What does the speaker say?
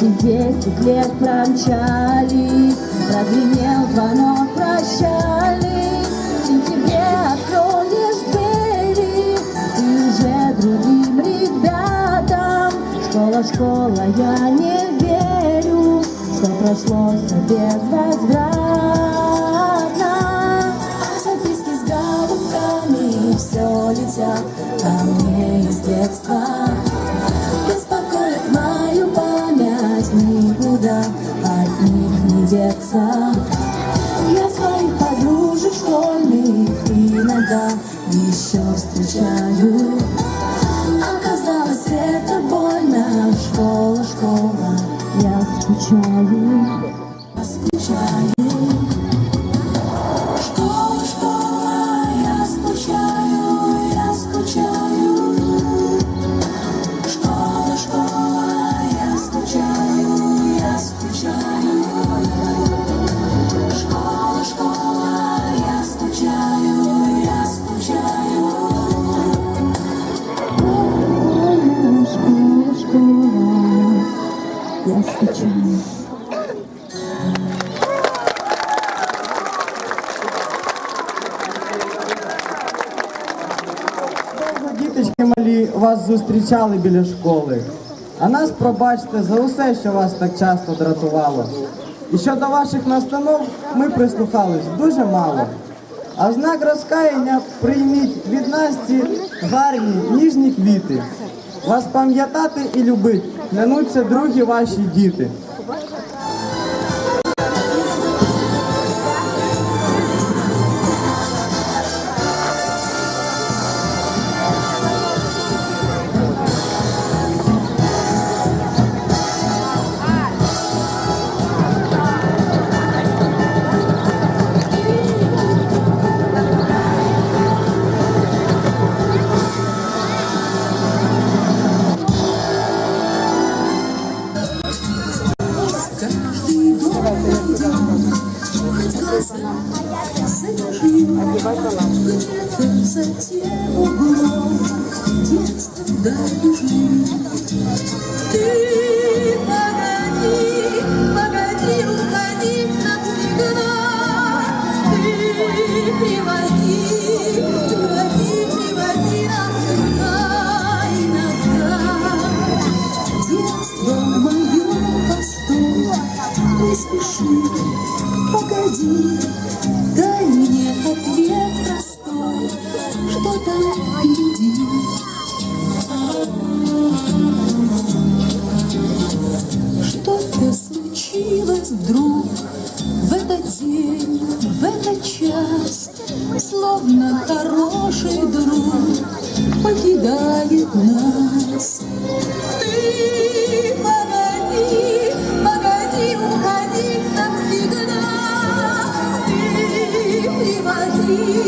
Эти десять лет промчались, прозвенел звонок прощали. В сентябре откроешь двери, и уже другим ребятам. Школа, школа, я не верю, что прошло все безвозвратно. Записки с голубками все летят никуда от них не деться. Я своих подружек школьных иногда еще встречаю. Оказалось, это больно, школа, школа, Я скучаю. Я скучаю. Діточки малі вас зустрічали біля школи. А нас пробачте за усе, що вас так часто дратувало. І щодо ваших настанов ми прислухались дуже мало. А знак розкаяння прийміть від нас ці гарні, ніжні квіти. Вас пам'ятати і любить, клянуться другі ваші діти. Детства дорожи. Словно хороший друг покидает нас. Ты погоди, погоди, уходи навсегда. Ты приводи,